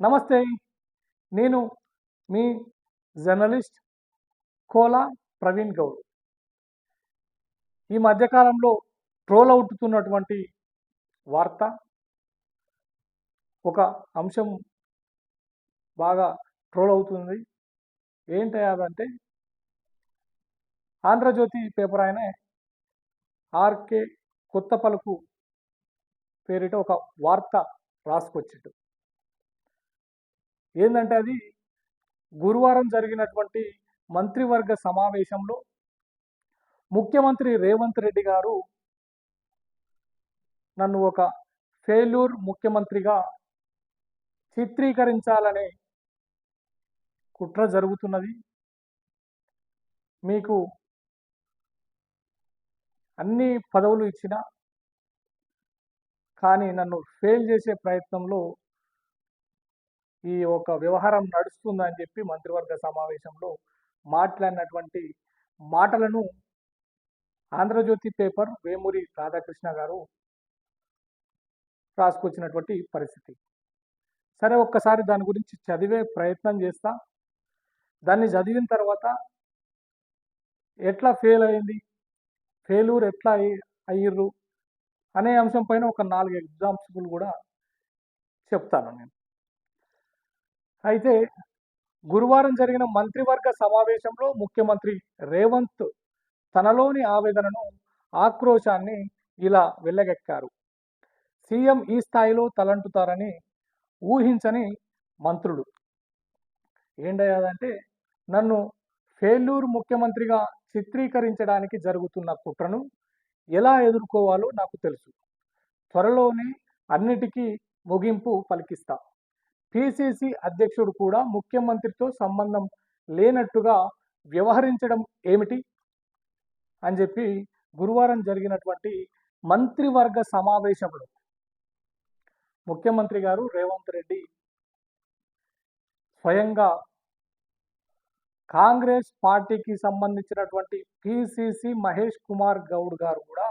నమస్తే. నేను మీ జర్నలిస్ట్ కోలా ప్రవీణ్ గౌడ్. ఈ మధ్యకాలంలో ట్రోల్ అవుతున్నటువంటి వార్త ఒక అంశం బాగా ట్రోల్ అవుతుంది. ఏంటి అదంటే ఆంధ్రజ్యోతి పేపర్ ఆయన ఆర్కే కొత్త పలుకు పేరిట ఒక వార్త రాసుకొచ్చిండు. ఏంటంటే అది గురువారం జరిగినటువంటి మంత్రివర్గ సమావేశంలో ముఖ్యమంత్రి రేవంత్ రెడ్డి గారు నన్ను ఒక ఫెయిల్యూర్ ముఖ్యమంత్రిగా చిత్రీకరించాలనే కుట్ర జరుగుతున్నది. మీకు అన్ని పదవులు ఇచ్చిన కానీ నన్ను ఫెయిల్ చేసే ప్రయత్నంలో ఈ ఒక వ్యవహారం నడుస్తుందని చెప్పి మంత్రివర్గ సమావేశంలో మాట్లాడినటువంటి మాటలను ఆంధ్రజ్యోతి పేపర్ వేమూరి రాధాకృష్ణ గారు రాసుకొచ్చినటువంటి పరిస్థితి. సరే ఒక్కసారి దాని గురించి చదివే ప్రయత్నం చేస్తా. దాన్ని చదివిన తర్వాత ఎట్లా ఫెయిల్ అయింది? ఫెయిల్యూర్ ఎట్లా అయ్యి- అయ్యిర్రు? అనే అంశం పైన ఒక నాలుగు ఎగ్జాంపుల్ కూడా చెప్తాను నేను. అయితే గురువారం జరిగిన మంత్రివర్గ సమావేశంలో ముఖ్యమంత్రి రేవంత్ తనలోని ఆవేదనను ఆక్రోశాన్ని ఇలా వెళ్ళగెక్కారు సీఎం ఈ స్థాయిలో తలంటుతారని ఊహించని మంత్రులు ఏంటయ్యాదంటే నన్ను ఫెయిల్యూర్ ముఖ్యమంత్రిగా చిత్రీకరించడానికి జరుగుతున్న కుట్రను ఎలా ఎదుర్కోవాలో నాకు తెలుసు. త్వరలోనే అన్నిటికీ ముగింపు పలికిస్తా. పిసిసి అధ్యక్షుడు కూడా ముఖ్యమంత్రితో సంబంధం లేనట్టుగా వ్యవహరించడం ఏమిటి? అని చెప్పి గురువారం జరిగినటువంటి మంత్రివర్గ సమావేశంలో ముఖ్యమంత్రి గారు రేవంత్ రెడ్డి స్వయంగా కాంగ్రెస్ పార్టీకి సంబంధించినటువంటి పిసిసి మహేష్ కుమార్ గౌడ్ గారు కూడా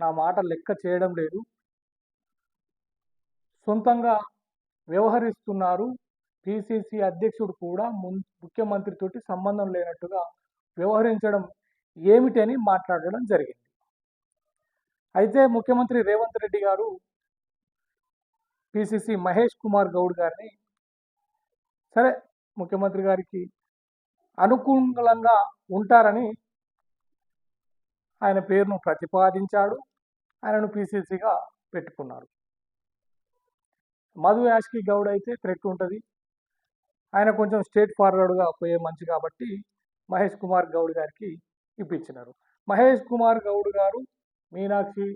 నా మాట లెక్క చేయడం లేదు. సొంతంగా వ్యవహరిస్తున్నారు. పిసిసి అధ్యక్షుడు కూడా మున్- ముఖ్యమంత్రితోటి సంబంధం లేనట్టుగా వ్యవహరించడం ఏమిటని మాట్లాడడం జరిగింది. అయితే ముఖ్యమంత్రి రేవంత్ రెడ్డి గారు పిసిసి మహేష్ కుమార్ గౌడ్ గారిని సరే ముఖ్యమంత్రి గారికి అనుకూలంగా ఉంటారని ఆయన పేరును ప్రతిపాదించాడు. ఆయనను పిసిసిగా పెట్టుకున్నారు. మధు యాష్కి గౌడ్ అయితే థ్రెట్ ఉంటుంది. ఆయన కొంచెం స్టేట్ ఫార్వర్డ్గా పోయే మంచి కాబట్టి మహేష్ కుమార్ గౌడ్ గారికి ఇప్పించినారు. మహేష్ కుమార్ గౌడ్ గారు మీనాక్షి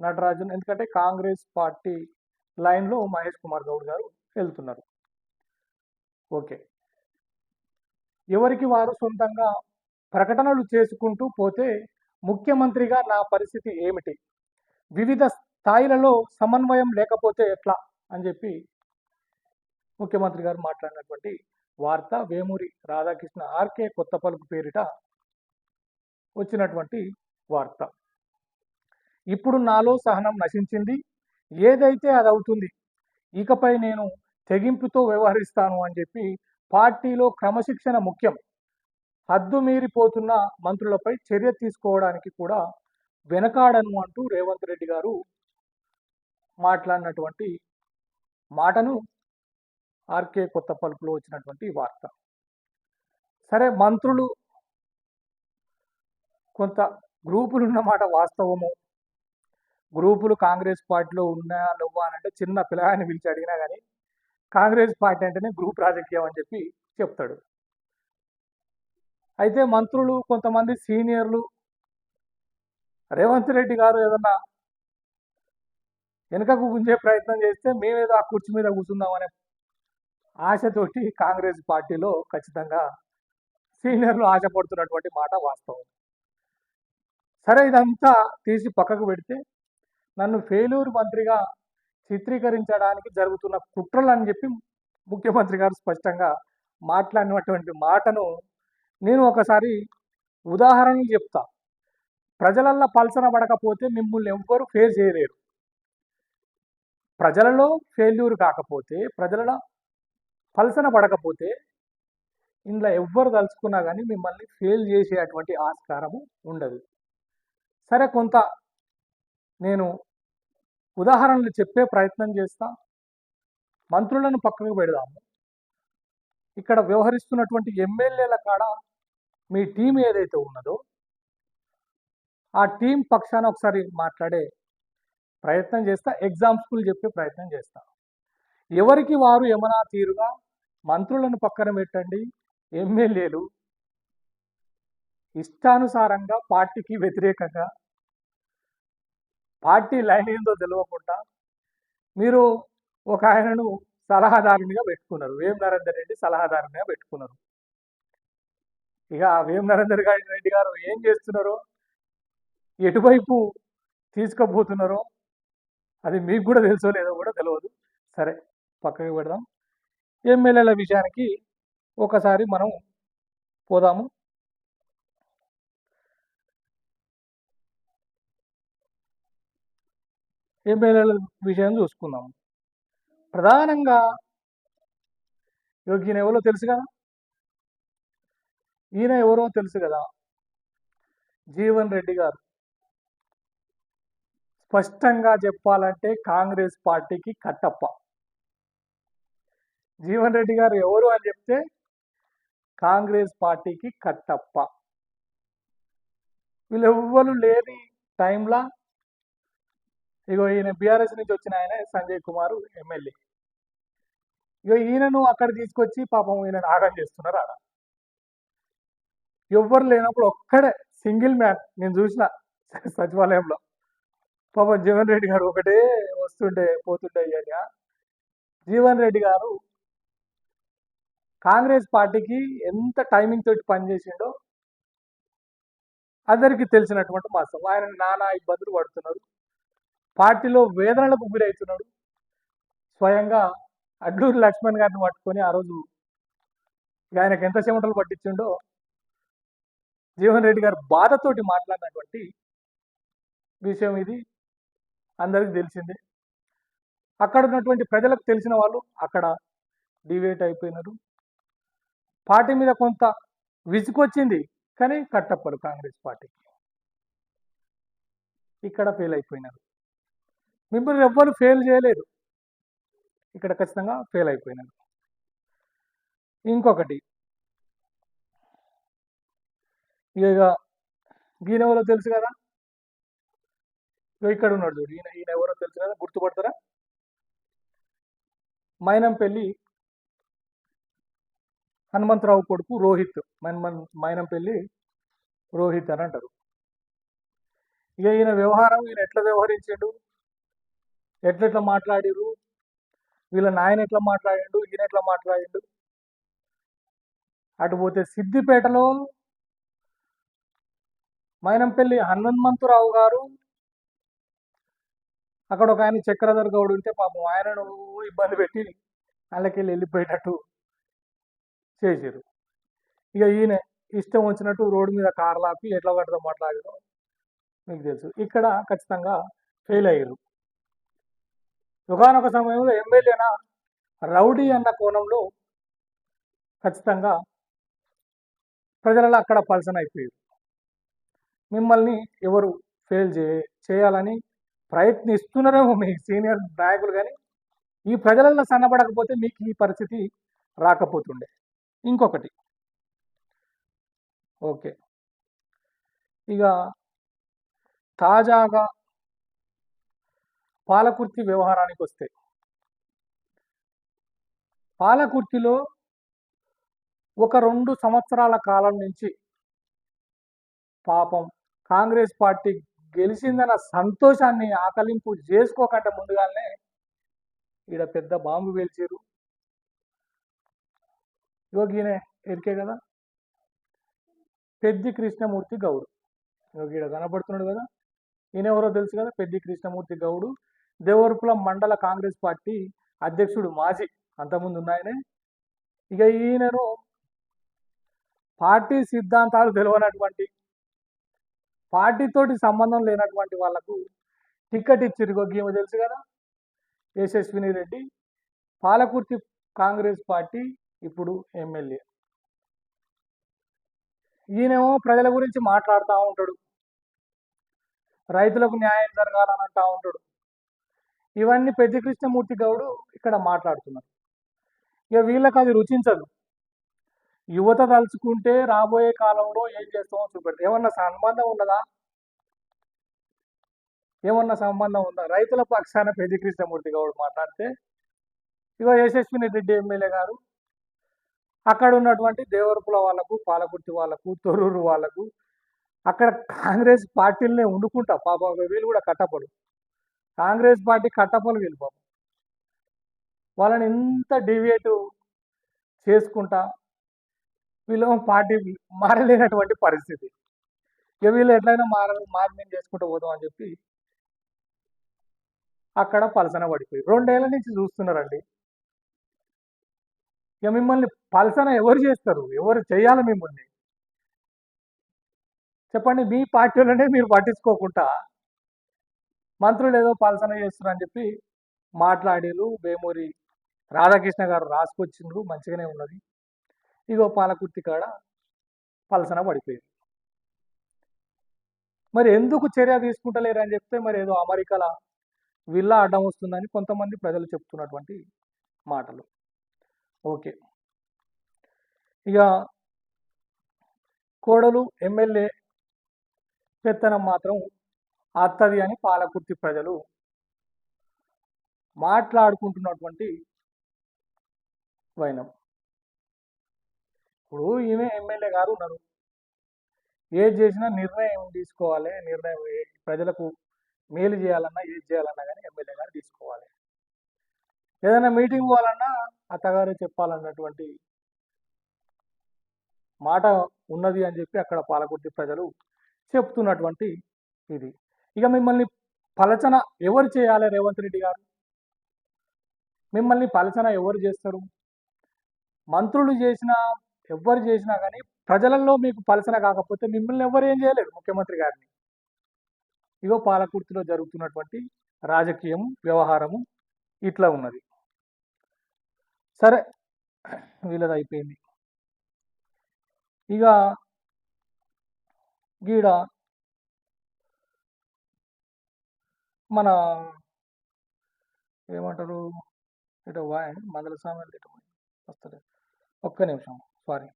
నటరాజన్ ఎందుకంటే కాంగ్రెస్ పార్టీ లైన్లో మహేష్ కుమార్ గౌడ్ గారు వెళ్తున్నారు. ఓకే. ఎవరికి వారు సొంతంగా ప్రకటనలు చేసుకుంటూ పోతే ముఖ్యమంత్రిగా నా పరిస్థితి ఏమిటి? వివిధ స్థాయిలలో సమన్వయం లేకపోతే ఎట్లా? అని చెప్పి ముఖ్యమంత్రి గారు మాట్లాడినటువంటి వార్త వేమూరి రాధాకృష్ణ ఆర్కే కొత్త పలుకు పేరిట వచ్చినటువంటి వార్త. ఇప్పుడు నాలో సహనం నశించింది. ఏదైతే అది అవుతుంది ఇకపై నేను తెగింపుతో వ్యవహరిస్తాను అని చెప్పి పార్టీలో క్రమశిక్షణ ముఖ్యం. హద్దు మీరిపోతున్న మంత్రులపై చర్య తీసుకోవడానికి కూడా వెనకాడను అంటూ రేవంత్ రెడ్డి గారు మాట్లాడినటువంటి మాటను ఆర్కే కొత్త పలుపులో వచ్చినటువంటి వార్త. సరే మంత్రులు కొంత గ్రూపులు ఉన్నమాట వాస్తవము. గ్రూపులు కాంగ్రెస్ పార్టీలో ఉన్నాయా నువ్వా అని అంటే చిన్న పిల్లగాని పిలిచి అడిగినా కానీ కాంగ్రెస్ పార్టీ అంటేనే గ్రూప్ రాజకీయం అని చెప్పి చెప్తాడు. అయితే మంత్రులు కొంతమంది సీనియర్లు రేవంత్ రెడ్డి గారు ఏదన్నా వెనుకకు గుంజే ప్రయత్నం చేస్తే మేమేదో ఆ కుర్చీ మీద కూర్చుందామనే ఆశతోటి కాంగ్రెస్ పార్టీలో ఖచ్చితంగా సీనియర్లు ఆశపడుతున్నటువంటి మాట వాస్తవం. సరే ఇదంతా తీసి పక్కకు పెడితే నన్ను ఫెయిల్యూర్ మంత్రిగా చిత్రీకరించడానికి జరుగుతున్న కుట్రలు అని చెప్పి ముఖ్యమంత్రి గారు స్పష్టంగా మాట్లాడినటువంటి మాటను నేను ఒకసారి ఉదాహరణలు చెప్తా. ప్రజలల్లో పలసన పడకపోతే మిమ్మల్ని ఎవ్వరూ ఫేస్ చేయలేరు. ప్రజలలో ఫెయిల్యూర్ కాకపోతే ప్రజలలో పలసన పడకపోతే ఇందులో ఎవ్వరు తలుచుకున్నా కానీ మిమ్మల్ని ఫెయిల్ చేసేటువంటి ఆస్కారము ఉండదు. సరే కొంత నేను ఉదాహరణలు చెప్పే ప్రయత్నం చేస్తా. మంత్రులను పక్కకు పెడదాము. ఇక్కడ వ్యవహరిస్తున్నటువంటి ఎమ్మెల్యేల కాడ మీ టీం ఏదైతే ఉన్నదో ఆ టీం పక్షాన ఒకసారి మాట్లాడే ప్రయత్నం చేస్తా ఎగ్జాంపుల్ చెప్పే ప్రయత్నం చేస్తా. ఎవరికి వారు యమనా తీరుగా? మంత్రులను పక్కన పెట్టండి ఎమ్మెల్యేలు. ఇష్టానుసారంగా పార్టీకి వ్యతిరేకంగా. పార్టీ లైన్ ఏందో తెలియకుండా మీరు ఒక ఆయనను సలహాదారునిగా పెట్టుకున్నారు. వేం నరేందర్ రెడ్డి సలహాదారునిగా పెట్టుకున్నారు. ఇక వేమ్ వేం నరేందర్ గారి రెడ్డి గారు ఏం చేస్తున్నారో? ఎటువైపు తీసుకుపోతున్నారో? అది మీకు కూడా తెలుసో లేదో కూడా తెలియదు సరే పక్కకి పెడదాం. ఎమ్మెల్యేల విషయానికి ఒకసారి మనం పోదాము. ఎమ్మెల్యేల విషయం చూసుకుందాం ప్రధానంగా యోగ్యన ఎవరో తెలుసు కదా? ఈయన ఎవరో తెలుసు కదా? జీవన్ రెడ్డి గారు. స్పష్టంగా చెప్పాలంటే కాంగ్రెస్ పార్టీకి కట్టప్ప. జీవన్ రెడ్డి గారు ఎవరు అని చెప్తే కాంగ్రెస్ పార్టీకి కట్టప్ప. వీళ్ళెవ్వరు లేని టైంలో ఇగో ఈయన బీఆర్ఎస్ నుంచి వచ్చిన ఆయన సంజయ్ కుమార్ ఎమ్మెల్యే. ఇగో ఈయనను అక్కడ తీసుకొచ్చి పాపం ఈయన ఆగం చేస్తున్నారు ఆడ. ఎవ్వరు లేనప్పుడు ఒక్కడే సింగిల్ మ్యాన్ నేను చూసిన సచివాలయంలో. పాపం జీవన్ రెడ్డి గారు ఒకటే వస్తుండే పోతుండే అయ్యాక జీవన్ రెడ్డి గారు కాంగ్రెస్ పార్టీకి ఎంత టైమింగ్ తోటి పనిచేసిండో అందరికీ తెలిసినటువంటి మాసం ఆయన నానా ఇబ్బందులు పడుతున్నారు. పార్టీలో వేదనలకు గురవుతున్నాడు. స్వయంగా అడ్లూరు లక్ష్మణ్ గారిని పట్టుకొని ఆ రోజు ఆయనకు ఎంత చెమటలు పట్టించిండో జీవన్ రెడ్డి గారు బాధతోటి మాట్లాడినటువంటి విషయం ఇది. అందరికీ తెలిసిందే. అక్కడ ఉన్నటువంటి ప్రజలకు తెలిసిన వాళ్ళు అక్కడ డివేట్ అయిపోయినారు. పార్టీ మీద కొంత విసుకొచ్చింది కానీ కట్టప్పరు కాంగ్రెస్ పార్టీకి. ఇక్కడ ఫెయిల్ అయిపోయినారు. మిమ్మల్ని ఎవ్వరు ఫెయిల్ చేయలేరు. ఇక్కడ ఖచ్చితంగా ఫెయిల్ అయిపోయినారు. ఇంకొకటి. ఇక గీనవలో తెలుసు కదా? ఇక్కడ ఉన్నాడు చూడు. ఈయన ఈయన ఎవరో తెలుసు కదా? గుర్తుపడతారా? మైనంపల్లి హనుమంతరావు కొడుకు రోహిత్. మైన్ మైనంపల్లి రోహిత్ అని అంటారు. ఇక ఈయన వ్యవహారం ఈయన ఎట్లా వ్యవహరించాడు? ఎట్లెట్లా మాట్లాడిరు వీళ్ళ నాయన ఎట్లా మాట్లాడిండు? ఈయన ఎట్లా మాట్లాడిండు? అటు పోతే సిద్దిపేటలో మైనంపల్లి హనుమంతురావు గారు అక్కడ ఒక ఆయన చక్రధర్ గౌడ్ ఉంటే పాపం ఆయనను ఇబ్బంది పెట్టి వాళ్ళకెళ్ళి వెళ్ళిపోయేటట్టు చేసారు ఇక ఈయన ఇష్టం వచ్చినట్టు రోడ్డు మీద కార్లు ఆపి ఎట్లా పడతా మాట్లాడారు మీకు తెలుసు. ఇక్కడ ఖచ్చితంగా ఫెయిల్ అయ్యారు ఒకనొక సమయంలో ఎమ్మెల్యేన రౌడీ అన్న కోణంలో ఖచ్చితంగా ప్రజలలో అక్కడ పల్సన్ అయిపోయారు మిమ్మల్ని ఎవరు ఫెయిల్ చే చేయాలని ప్రయత్నిస్తున్నారేమో మీ సీనియర్ నాయకులు కానీ. ఈ ప్రజలలో సన్నబడకపోతే మీకు ఈ పరిస్థితి రాకపోతుండే. ఇంకొకటి. ఓకే. ఇక తాజాగా పాలకుర్తి వ్యవహారానికి వస్తే. పాలకుర్తిలో ఒక రెండు సంవత్సరాల కాలం నుంచి పాపం కాంగ్రెస్ పార్టీ గెలిచిందన్న సంతోషాన్ని ఆకలింపు చేసుకోకంటే ముందుగానే ఈడ పెద్ద బాంబు పేల్చారు యోగినే ఎరికే కదా? పెద్ది కృష్ణమూర్తి గౌడు. యోగి ఈడ కనబడుతున్నాడు కదా? ఈయన ఎవరో తెలుసు కదా? పెద్ది కృష్ణమూర్తి గౌడు. దేవరపుల మండల కాంగ్రెస్ పార్టీ అధ్యక్షుడు మాజీ. అంతకుముందు ఉన్నాయనే ఇక ఈయనను పార్టీ సిద్ధాంతాలు తెలియనటువంటి పార్టీతోటి సంబంధం లేనటువంటి వాళ్ళకు టికెట్ ఇచ్చిరు గీమ తెలుసు కదా? యశస్విని రెడ్డి పాలకుర్తి కాంగ్రెస్ పార్టీ ఇప్పుడు ఎమ్మెల్యే. ఈయనేమో ప్రజల గురించి మాట్లాడుతూ ఉంటాడు. రైతులకు న్యాయం జరగాలని అంటూ ఉంటాడు. ఇవన్నీ పెద్ద కృష్ణమూర్తి గౌడు ఇక్కడ మాట్లాడుతున్నారు ఇక వీళ్ళకి అది రుచించదు. యువత తలుచుకుంటే రాబోయే కాలంలో ఏం చేస్తామో చూపెడతాం ఏమన్నా సంబంధం ఉన్నదా? ఏమన్నా సంబంధం ఉందా? రైతుల పక్షాన పెద్ద కృష్ణమూర్తి గౌడ్ మాట్లాడితే ఇగో యశస్విని రెడ్డి ఎమ్మెల్యే గారు అక్కడ ఉన్నటువంటి దేవరపుల వాళ్ళకు పాలకుర్తి వాళ్ళకు తొర్రూరు వాళ్ళకు అక్కడ కాంగ్రెస్ పార్టీలనే వండుకుంటా పాప వీళ్ళు కూడా కట్టపడు కాంగ్రెస్ పార్టీ కట్టపలు వీళ్ళు పాపం. వాళ్ళని ఇంత డివియేట్ చేసుకుంటా వీళ్ళు పార్టీ మారలేనటువంటి పరిస్థితి. ఇక వీళ్ళు ఎట్లయినా మార మార్మింగ్ చేసుకుంటూ పోదాం అని చెప్పి అక్కడ పలసన పడిపోయి. రెండేళ్ళ నుంచి చూస్తున్నారండి. ఇక మిమ్మల్ని పలసన ఎవరు చేస్తారు? ఎవరు చేయాలి మిమ్మల్ని? చెప్పండి మీ పార్టీలోనే మీరు పట్టించుకోకుండా మంత్రులు ఏదో పలసన చేస్తున్నారు అని చెప్పి మాట్లాడిరు వేమూరి రాధాకృష్ణ గారు రాసుకొచ్చిండ్రు మంచిగానే ఉన్నది. ఇగో పాలకుర్తి కాడ పలసన పడిపోయింది. మరి ఎందుకు చర్య తీసుకుంటలేరు అని చెప్తే మరి ఏదో అమెరికాల విల్లా అడ్డం వస్తుందని కొంతమంది ప్రజలు చెప్తున్నటువంటి మాటలు. ఓకే. ఇక కోడలు ఎమ్మెల్యే పెత్తనం మాత్రం అత్తది అని పాలకుర్తి ప్రజలు మాట్లాడుకుంటున్నటువంటి వైనం. ఇప్పుడు ఈమె ఎమ్మెల్యే గారు ఉన్నారు. ఏది చేసినా నిర్ణయం తీసుకోవాలి. నిర్ణయం ప్రజలకు మేలు చేయాలన్నా ఏది చేయాలన్నా కానీ ఎమ్మెల్యే గారు తీసుకోవాలి. ఏదైనా మీటింగ్ పోవాలన్నా అత్తగారు చెప్పాలన్నటువంటి మాట ఉన్నది అని చెప్పి అక్కడ పాలకుర్తి ప్రజలు చెప్తున్నటువంటి ఇది. ఇక మిమ్మల్ని పలచన ఎవరు చేయాలి రేవంత్ రెడ్డి గారు? మిమ్మల్ని పలచన ఎవరు చేస్తారు? మంత్రులు చేసిన ఎవరు చేసినా కానీ ప్రజలలో మీకు పలసన కాకపోతే మిమ్మల్ని ఎవరు ఏం చేయలేరు ముఖ్యమంత్రి గారిని. ఇగో పాలకుర్తిలో జరుగుతున్నటువంటి రాజకీయం వ్యవహారము ఇట్లా ఉన్నది. సరే వీళ్ళది అయిపోయింది. ఇక గీడ మన ఏమంటారు? ఇటు వాయ్ మందల స్వామి ఇటు వస్తలేదు. ఒక్క నిమిషం. సారీ.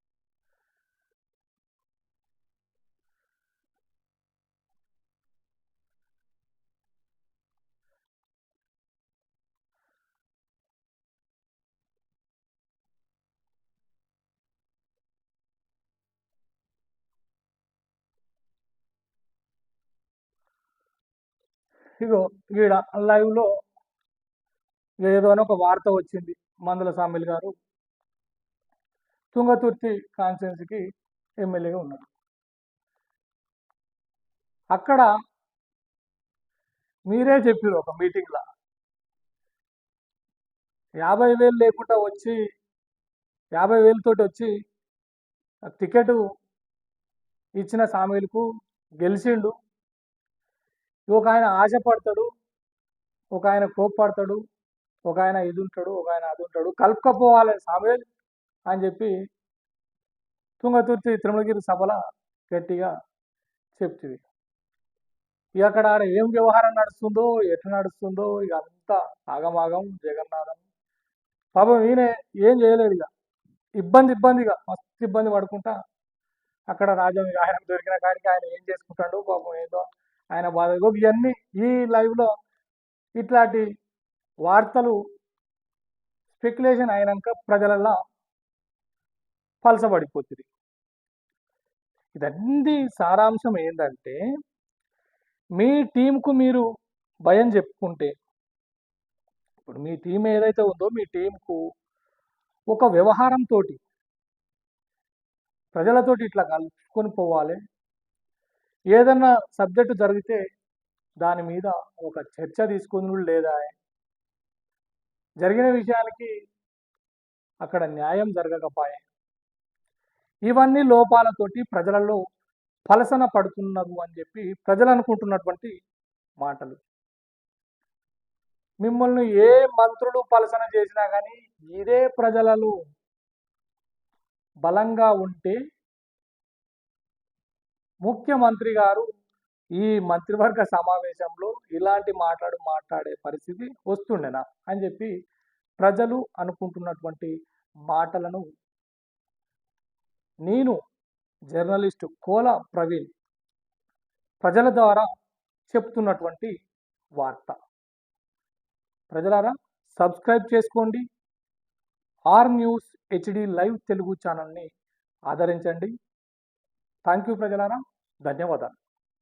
ఇగో ఈడ లైవ్లో ఏదో అని ఒక వార్త వచ్చింది మందుల సామిల్ గారు. తుంగతుర్తి కాన్స్టిట్యున్సీకి ఎమ్మెల్యేగా ఉన్నారు అక్కడ మీరే చెప్పారు ఒక మీటింగ్లో. యాభై వేలు లేకుండా వచ్చి యాభై వేలతోటి వచ్చి టికెట్ ఇచ్చిన సామీలకు గెలిచిండు. ఒక ఆయన ఆశపడతాడు ఒక ఆయన కోప్పడతాడు ఒక ఆయన ఇది ఉంటాడు ఒక ఆయన అది ఉంటాడు. కలుపుకపోవాలి సామీలు. అని చెప్పి తుంగతుర్తి తిరుమలగిరి సభల గట్టిగా చెప్తుంది. ఇక అక్కడ ఏం వ్యవహారం నడుస్తుందో ఎట్లా నడుస్తుందో ఇక అంతా ఆగమాగం జగన్నాథం. పాపం ఈయన ఏం చేయలేదు ఇక. ఇబ్బంది ఇబ్బందిగా మస్తు ఇబ్బంది పడుకుంటా అక్కడ రాజ్యం ఆయన దొరికిన కాడికి ఆయన ఏం చేసుకుంటాడు పాపం ఏదో ఆయన బాధ. ఇవన్నీ ఈ లైవ్లో ఇట్లాంటి వార్తలు స్పెక్యులేషన్ అయినాక ప్రజలల్లో పలసబడిపోతుంది. ఇదన్నీ సారాంశం ఏంటంటే మీ టీంకు మీరు భయం చెప్పుకుంటే ఇప్పుడు మీ టీం ఏదైతే ఉందో మీ టీంకు ఒక వ్యవహారంతో ప్రజలతోటి ఇట్లా కలుపుకొని పోవాలి. ఏదన్నా సబ్జెక్టు జరిగితే దాని మీద ఒక చర్చ తీసుకుని లేదా? జరిగిన విషయానికి అక్కడ న్యాయం జరగకపోయే ఇవన్నీ లోపాలతోటి ప్రజలలో ఫలసన పడుతున్నారు అని చెప్పి ప్రజలు అనుకుంటున్నటువంటి మాటలు. మిమ్మల్ని ఏ మంత్రులు పలసన చేసినా కానీ ఇదే ప్రజలలో బలంగా ఉంటే ముఖ్యమంత్రి గారు ఈ మంత్రివర్గ సమావేశంలో ఇలాంటి మాట్లాడు మాట్లాడే పరిస్థితి వస్తుండేనా అని చెప్పి ప్రజలు అనుకుంటున్నటువంటి మాటలను నేను జర్నలిస్టు కోల ప్రవీణ్ ప్రజల ద్వారా చెప్తున్నటువంటి వార్త. ప్రజలారా సబ్స్క్రైబ్ చేసుకోండి. R news HD live Telugu ఛానల్ని ఆదరించండి. థ్యాంక్ యూ ప్రజలారా. ధన్యవాదాలు.